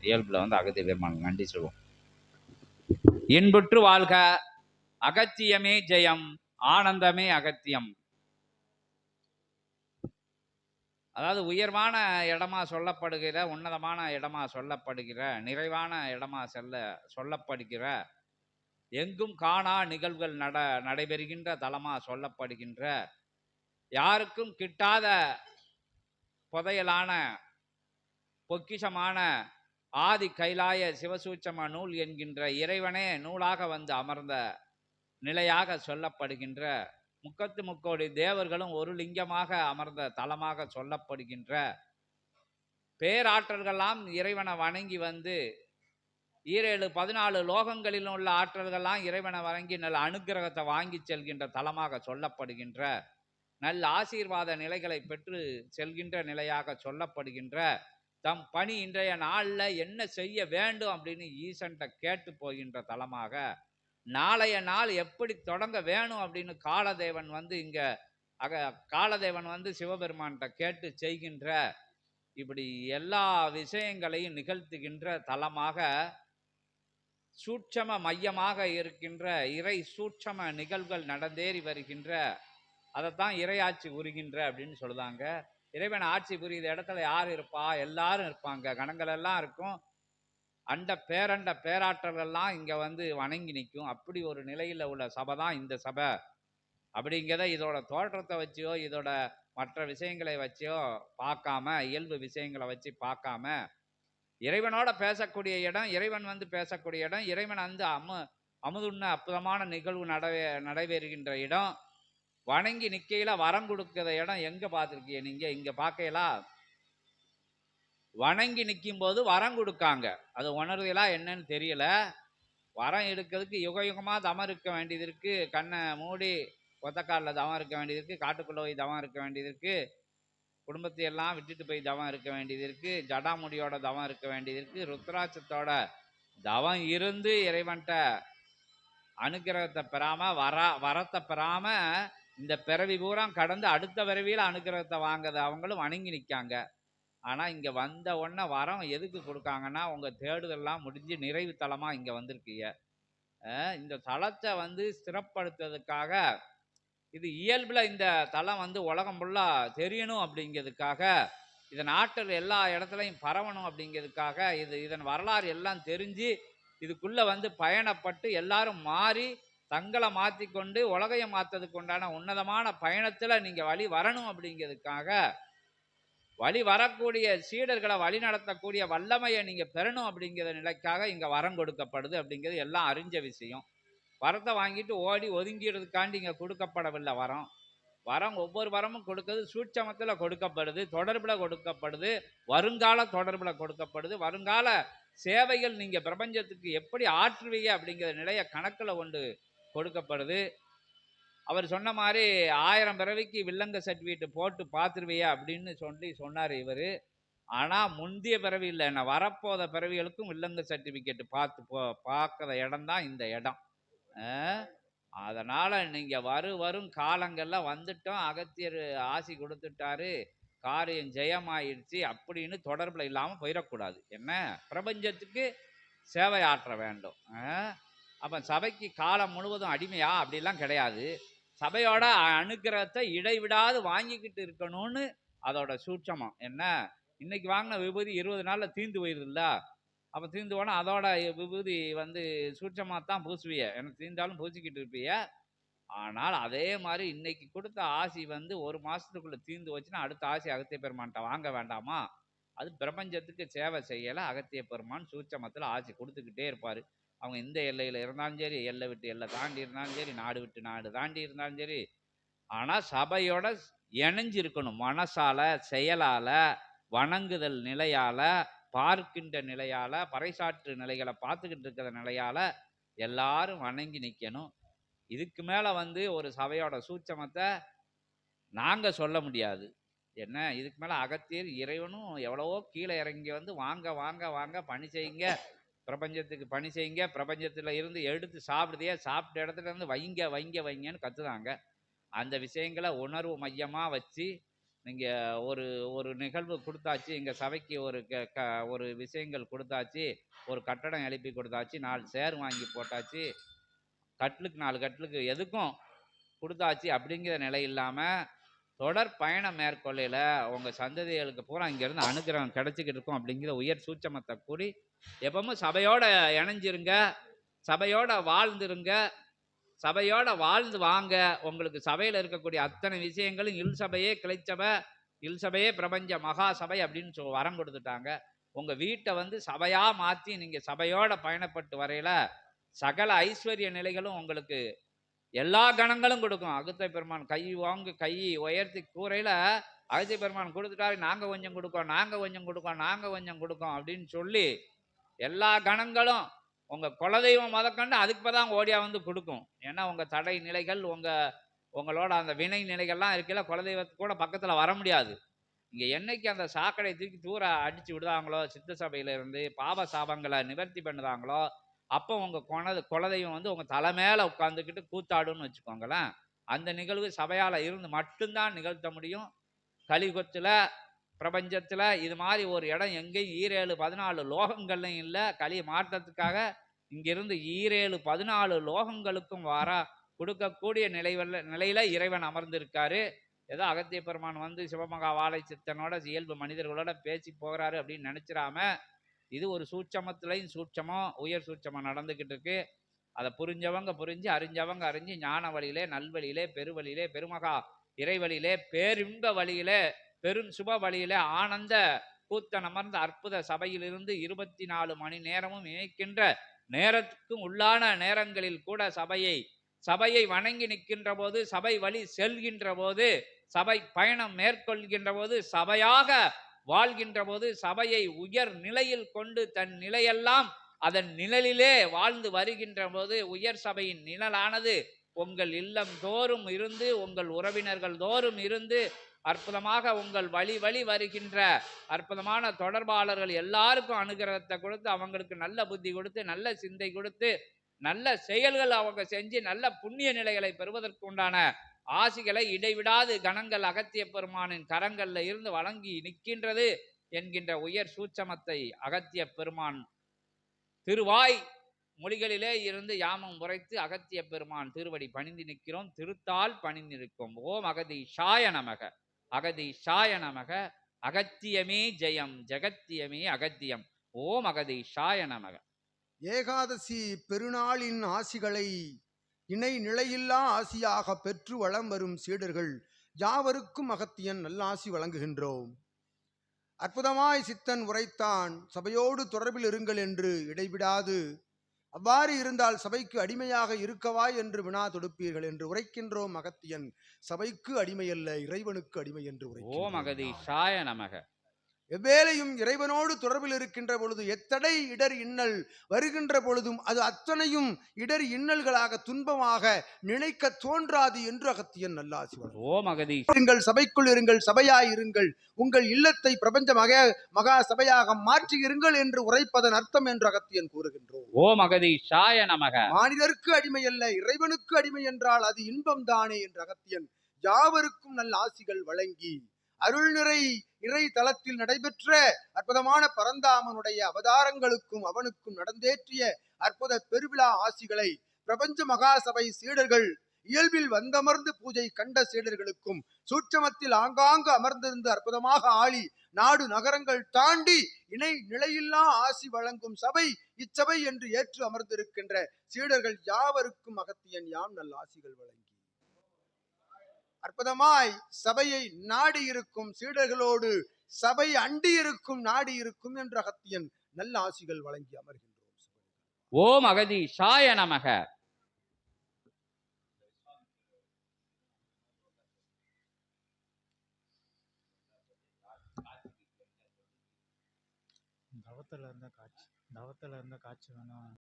இயல்பில் வந்து அகத்திய பெருமான் நன்றி சொல்லுவோம் இன்புற்று வாழ்க அகத்தியமே ஜெயம் ஆனந்தமே அகத்தியம். அதாவது உயர்வான இடமா சொல்லப்படுகிற உன்னதமான இடமா சொல்லப்படுகிற நிறைவான இடமா செல்ல சொல்லப்படுகிற எங்கும் காணா நிகழ்வுகள் நட நடைபெறுகின்ற தலமாக சொல்லப்படுகின்ற யாருக்கும் கிட்டாத புதையலான பொக்கிஷமான ஆதி கைலாய சிவசூட்சம நூல் என்கின்ற இறைவனே நூலாக வந்து அமர்ந்த நிலையாக சொல்லப்படுகின்ற முக்கத்து முக்கோடி தேவர்களும் ஒரு லிங்கமாக அமர்ந்த தலமாக சொல்லப்படுகின்ற பேராற்றல்கள்லாம் இறைவனை வணங்கி வந்து ஈரேழு பதினாலு லோகங்களிலும் உள்ள ஆற்றல்கள்லாம் இறைவனை வணங்கி நல்ல அனுக்கிரகத்தை வாங்கி செல்கின்ற தலமாக சொல்லப்படுகின்ற நல்ல ஆசீர்வாத நிலைகளை பெற்று செல்கின்ற நிலையாக சொல்லப்படுகின்ற தம் பணி இன்றைய நாளில் என்ன செய்ய வேண்டும் அப்படின்னு ஈசன்ட்ட கேட்டு போகின்ற தலமாக நாளைய நாள் எப்படி தொடங்க வேணும் அப்படின்னு காலதேவன் வந்து இங்கே அக காலதேவன் வந்து சிவபெருமான்கிட்ட கேட்டு செய்கின்ற இப்படி எல்லா விஷயங்களையும் நிகழ்த்துகின்ற தலமாக சூட்சம மையமாக இருக்கின்ற இறை சூட்சம நிகழ்வுகள் நடந்தேறி வருகின்ற அதைத்தான் இறையாட்சி உருகின்ற அப்படின்னு சொல்லுதாங்க. இறைவன் ஆட்சி புரியுத இடத்துல யார் இருப்பா? எல்லாரும் இருப்பாங்க. கணங்கள் எல்லாம் இருக்கும். அண்ட பேரண்ட பேராற்றல்கள்லாம் இங்கே வந்து வணங்கி நிற்கும். அப்படி ஒரு நிலையில் உள்ள சபை தான் இந்த சபை. அப்படிங்கிறத இதோட தோற்றத்தை வச்சியோ இதோட மற்ற விஷயங்களை வச்சியோ பார்க்காம இயல்பு விஷயங்களை வச்சு பார்க்காம இறைவனோட பேசக்கூடிய இடம் இறைவன் வந்து பேசக்கூடிய இடம் இறைவன் வந்து அமு அமுதுண்ண அற்புதமான நிகழ்வு நடவே நடைபெறுகின்ற இடம். வணங்கி நிற்கையில் வரம் கொடுக்கிற இடம் எங்கே பார்த்துருக்கீங்க நீங்கள் இங்கே பார்க்கலா வணங்கி நிற்கும் போது வரம் கொடுக்காங்க. அது உணர்தலா என்னன்னு தெரியல. வரம் எடுக்கிறதுக்கு யுக யுகமாக தவம் இருக்க வேண்டியது இருக்குது கண்ணை மூடி கொத்தக்காலில் தவம் இருக்க வேண்டியது இருக்குது காட்டுக்குள்ளே போய் தவம் இருக்க வேண்டியது இருக்குது குடும்பத்தை எல்லாம் விட்டுட்டு போய் தவம் இருக்க வேண்டியது இருக்குது ஜடாமுடியோட தவம் இருக்க வேண்டியது இருக்குது ருத்ராட்சத்தோட தவம் இருந்து இறைவன்ட்ட அனுக்கிரகத்தை பெறாமல் வர வரத்தை பெறாமல் இந்த பிறவி பூரா கடந்து அடுத்த பிறவியில் அனுகிரகத்தை வாங்குறது. அவங்களும் வணங்கி நிற்காங்க ஆனால் இங்கே வந்த உடனே வரம் எதுக்கு கொடுக்காங்கன்னா உங்கள் தேடுதல்லாம் முடிஞ்சு நிறைவு தளமாக இங்கே வந்திருக்கீங்க. இந்த தலத்தை வந்து ஸ்திரப்படுத்துறதுக்காக இது இயல்பில் இந்த தளம் வந்து உலகம் ஃபுல்லாக தெரியணும் அப்படிங்கிறதுக்காக இதன் ஆற்றல் எல்லா இடத்துலையும் பரவணும் அப்படிங்கிறதுக்காக இது இதன் வரலாறு எல்லாம் தெரிஞ்சு இதுக்குள்ளே வந்து பயணப்பட்டு எல்லாரும் மாறி தங்களை மாற்றிக்கொண்டு உலகையை மாற்றதுக்கு உண்டான உன்னதமான பயணத்தில் நீங்கள் வழி வரணும் அப்படிங்கிறதுக்காக வழி வரக்கூடிய சீடர்களை வழி நடத்தக்கூடிய வல்லமையை நீங்கள் பெறணும் அப்படிங்கிற நிலைக்காக இங்கே வரம் கொடுக்கப்படுது அப்படிங்கிறது எல்லாம் அறிஞ்ச விஷயம். வரத்தை வாங்கிட்டு ஓடி ஒதுங்கிடுறதுக்காண்டி இங்கே கொடுக்கப்படவில்லை வரம். வரம் ஒவ்வொரு வரமும் கொடுக்கிறது சூட்சமத்தில் கொடுக்கப்படுது தொடர்பில் கொடுக்கப்படுது வருங்கால தொடர்பில் கொடுக்கப்படுது. வருங்கால சேவைகள் நீங்கள் பிரபஞ்சத்துக்கு எப்படி ஆற்றுவீங்க அப்படிங்கிற நிலையை கணக்கில் கொண்டு கொடுக்கப்படுது. அவர் சொன்ன மாதிரி ஆயிரம் பிறவிக்கு வில்லங்க சர்டிஃபிகேட் போட்டு பார்த்துருவியா? அப்படின்னு சொல்லி சொன்னார் இவர். ஆனால் முந்தைய பிறவி இல்லை. என்ன வரப்போத பிறவிகளுக்கும் வில்லங்க சர்டிஃபிகேட் பார்த்து போ பார்க்குற இடம் தான் இந்த இடம். அதனால் நீங்கள் வரு வரும் காலங்களில் வந்துட்டோம். அகத்தியர் ஆசி கொடுத்துட்டாரு. காரியம் ஜெயமாயிடுச்சு அப்படின்னு தொடர்பில் இல்லாமல் போயிடக்கூடாது. என்ன? பிரபஞ்சத்துக்கு சேவை ஆற்ற வேண்டும் அப்போ சபைக்கு காலம் முழுவதும் அடிமையா? அப்படிலாம் கிடையாது. சபையோட அனுகிரகத்தை இடைவிடாது வாங்கிக்கிட்டு இருக்கணும்னு அதோட சூட்சமம். என்ன? இன்னைக்கு வாங்கின விபூதி இருபது நாளில் தீந்து போயிருதுல்ல? அப்போ தீந்து போனால் அதோட விபூதி வந்து சூட்சமாக தான் பூசுவிய. எனக்கு தீர்ந்தாலும் பூசிக்கிட்டு இருப்பிய. ஆனால் அதே மாதிரி இன்னைக்கு கொடுத்த ஆசி வந்து ஒரு மாதத்துக்குள்ளே தீர்ந்து வச்சுன்னா அடுத்த ஆசி அகத்திய பெருமான்கிட்ட வாங்க வேண்டாமா? அது பிரபஞ்சத்துக்கு சேவை செய்யலை அகத்திய பெருமான் சூட்சமத்தில் ஆசி கொடுத்துக்கிட்டே இருப்பார். அவங்க எந்த எல்லையில் இருந்தாலும் சரி எல்லை விட்டு எல்லை தாண்டி இருந்தாலும் சரி நாடு விட்டு நாடு தாண்டி இருந்தாலும் சரி ஆனால் சபையோட இணைஞ்சிருக்கணும். மனசால செயலால வணங்குதல் நிலையால பார்க்கின்ற நிலையால பறைசாற்று நிலைகளை பார்த்துக்கிட்டு இருக்கிற நிலையால எல்லாரும் வணங்கி நிற்கணும் இதுக்கு மேலே வந்து ஒரு சபையோட சூட்சமத்தை நாங்கள் சொல்ல முடியாது. என்ன? இதுக்கு மேலே அகத்தியர் இறைவனும் எவ்வளவோ கீழே இறங்கி வந்து வாங்க வாங்க வாங்க பணி செய்யுங்க. பிரபஞ்சத்துக்கு பணி செய்யுங்க பிரபஞ்சத்தில் இருந்து எடுத்து சாப்பிடுதே சாப்பிட்ட இடத்துல இருந்து வைங்க வைங்க வைங்கன்னு கற்றுதாங்க அந்த விஷயங்களை உணர்வு மையமாக வச்சு நீங்கள் ஒரு ஒரு நிகழ்வு கொடுத்தாச்சு எங்கள் சபைக்கு ஒரு க க ஒரு விஷயங்கள் கொடுத்தாச்சு ஒரு கட்டடம் எழுப்பி கொடுத்தாச்சு நாலு சேர் வாங்கி போட்டாச்சு கட்லுக்கு நாலு கட்லுக்கு எதுக்கும் கொடுத்தாச்சு அப்படிங்கிற நிலை இல்லாமல் தொடர் பயணம் மேற்கொள்ளையில் உங்கள் சந்ததிகளுக்கு பூரா இங்கேருந்து அனுகிரகம் கிடச்சிக்கிட்டு இருக்கும் அப்படிங்கிற உயர் சூச்சமத்தை கூறி எப்பவும் சபையோட இணைஞ்சிருங்க சபையோட வாழ்ந்துருங்க சபையோட வாழ்ந்து வாங்க. உங்களுக்கு சபையில் இருக்கக்கூடிய அத்தனை விஷயங்களும் இல் சபையே கிளைச்சபை இல் சபையே பிரபஞ்ச மகா சபை அப்படின்னு சொ வரம் கொடுத்துட்டாங்க. உங்கள் வீட்டை வந்து சபையாக மாற்றி நீங்கள் சபையோட பயணப்பட்டு வரையில சகல ஐஸ்வர்ய நிலைகளும் உங்களுக்கு எல்லா கணங்களும் கொடுக்கும். அகத்தை பெருமான் கை வாங்கு கை உயர்த்தி கூரையில் அகத்திய பெருமான் கொடுத்துட்டாரு. நாங்கள் கொஞ்சம் கொடுக்கோம் நாங்கள் கொஞ்சம் கொடுக்கோம் நாங்கள் கொஞ்சம் கொடுக்கோம் அப்படின்னு சொல்லி எல்லா கணங்களும் உங்கள் குலதெய்வம் முதற்கண்டு அதுக்கு தான் ஓடியா வந்து கொடுக்கும் ஏன்னா உங்கள் தடை நிலைகள் உங்கள் உங்களோட அந்த வினை நிலைகள்லாம் இருக்கல குலதெய்வத்துக்கு கூட பக்கத்தில் வர முடியாது. இங்கே என்னைக்கு அந்த சாக்கடை தூக்கி தூர அடித்து விடுதாங்களோ சித்த சபையில் இருந்து பாப சாபங்களை நிவர்த்தி பண்ணுதாங்களோ அப்போ உங்கள் குணது குலதெய்வம் வந்து உங்கள் தலை மேலே உட்காந்துக்கிட்டு கூத்தாடுன்னு வச்சுக்கோங்களேன். அந்த நிகழ்வு சபையால் இருந்து மட்டும்தான் நிகழ்த்த முடியும். கலிகொத்தில் பிரபஞ்சத்தில் இது மாதிரி ஒரு இடம் எங்கேயும் ஈரேழு பதினாலு லோகங்கள்லையும் இல்லை. களி மாற்றத்துக்காக இங்கிருந்து ஈரேழு பதினாலு லோகங்களுக்கும் வர கொடுக்கக்கூடிய நிலைவல்ல நிலையில் இறைவன் அமர்ந்திருக்காரு. ஏதோ அகத்திய பெருமான் வந்து சிவமகா வாழை சித்தனோட இயல்பு மனிதர்களோட பேசி போகிறாரு அப்படின்னு நினச்சிடாம இது ஒரு சூட்சமத்துலையும் சூட்சமம் உயர் சூட்சமம் நடந்துக்கிட்டு இருக்கு. அதை புரிஞ்சவங்க புரிஞ்சு அறிஞ்சவங்க அறிஞ்சு ஞான வழியிலே நல்வழியிலே பெருவழியிலே பெருமகா இறைவழியிலே பேரின்ப வழியிலே பெரும் சுப வழியிலே ஆனந்த கூத்தன் அமர்ந்த அற்புத சபையிலிருந்து இருபத்தி நாலு மணி நேரமும் இணைக்கின்ற நேரத்துக்கும் உள்ளான நேரங்களில் கூட சபையை சபையை வணங்கி நிற்கின்ற போது சபை வழி செல்கின்ற போது சபை பயணம் மேற்கொள்கின்ற போது சபையாக வாழ்கின்ற போது சபையை உயர் நிலையில் கொண்டு தன் நிலையெல்லாம் அதன் நிழலிலே வாழ்ந்து வருகின்ற போது உயர் சபையின் நிழலானது உங்கள் இல்லம் தோறும் இருந்து உங்கள் உறவினர்கள் தோறும் இருந்து அற்புதமாக உங்கள் வழி வழி வருகின்ற அற்புதமான தொடர்பாளர்கள் எல்லாருக்கும் அனுகிரகத்தை கொடுத்து அவங்களுக்கு நல்ல புத்தி கொடுத்து நல்ல சிந்தை கொடுத்து நல்ல செயல்கள் அவங்க செஞ்சு நல்ல புண்ணிய நிலைகளை பெறுவதற்கு உண்டான ஆசிகளை இடைவிடாது. கணங்கள் அகத்திய பெருமானின் கரங்களில் இருந்து வழங்கி நிற்கின்றது என்கின்ற உயர் சூட்சமத்தை அகத்திய பெருமான் திருவாய் மொழிகளிலே இருந்து யாமம் உரைத்து அகத்திய பெருமான் திருவடி பணிந்து நிற்கிறோம். திருத்தால் பணிந்து நிற்கும் ஓம் அகதி ஷாய நமக. அகதி ஷாய நமக. அகத்தியமே ஜெயம். ஜெகத்தியமே அகத்தியம். ஓம் அகதி ஷாய நமக. ஏகாதசி பெருநாளின் ஆசிகளை இணை நிலையில்லா ஆசியாக பெற்று வளம் வரும் சீடர்கள் யாவருக்கும் அகத்தியன் நல்லாசி வழங்குகின்றோம். அற்புதமாய் சித்தன் உரைத்தான். சபையோடு தொடர்பில் இருங்கள் என்று இடைவிடாது. அவ்வாறு இருந்தால் சபைக்கு அடிமையாக இருக்கவா என்று வினா தொடுப்பீர்கள் என்று உரைக்கின்றோம் அகத்தியன் சபைக்கு அடிமையல்ல இறைவனுக்கு அடிமை என்று ஓம் அகதி உரைக்கின்றோம். ஷாய நமக. எவ்வேளையும் இறைவனோடு தொடர்பில் இருக்கின்ற பொழுது எத்தடை இடர் இன்னல் வருகின்ற பொழுதும் அது அத்தனையும் இடர் இன்னல்களாக துன்பமாக நினைக்க தோன்றாது என்று அகத்தியன் நல்லாசி. ஓம் அகதி இருங்கள் சபைக்குள் இருங்கள் சபையாய் இருங்கள். உங்கள் இல்லத்தை பிரபஞ்ச மக மகா சபையாக மாற்றி இருங்கள் என்று உரைப்பதன் அர்த்தம் என்று அகத்தியன் கூறுகின்றோம். ஓம் அகதி ஷாய நமக. மானிடருக்கு அடிமை அல்ல இறைவனுக்கு அடிமை என்றால் அது இன்பம் தானே என்று அகத்தியன் யாவருக்கும் நல்ல ஆசிகள் வழங்கி அருள் நிறை இறை தளத்தில் நடைபெற்ற அற்புதமான பரந்தாமனுடைய அவதாரங்களுக்கும் அவனுக்கும் நடந்தேற்றிய அற்புத பெருவிழா ஆசிகளை பிரபஞ்ச மகாசபை சீடர்கள் இயல்பில் வந்தமர்ந்து பூஜை கண்ட சீடர்களுக்கும் சூட்சமத்தில் ஆங்காங்கு அமர்ந்திருந்து அற்புதமாக ஆளி நாடு நகரங்கள் தாண்டி இணை நிலையில்லா ஆசி வழங்கும் சபை இச்சபை என்று ஏற்று அமர்ந்திருக்கின்ற சீடர்கள் யாவருக்கும் அகத்தியன் யாம் நல்ல ஆசிகள் வழங்கி. அற்புதமாய் சபையை நாடி இருக்கும் சீடர்களோடு சபை அண்டி இருக்கும் நாடி இருக்கும் என்ற அகத்தியன் நல்ல ஆசிகள் வழங்கி அமர்கின்றோம். ஓம் அகதி ஷாய நமக. தவத்தில் இருந்த காட்சி தவத்தில் இருந்த காட்சி வேணும்.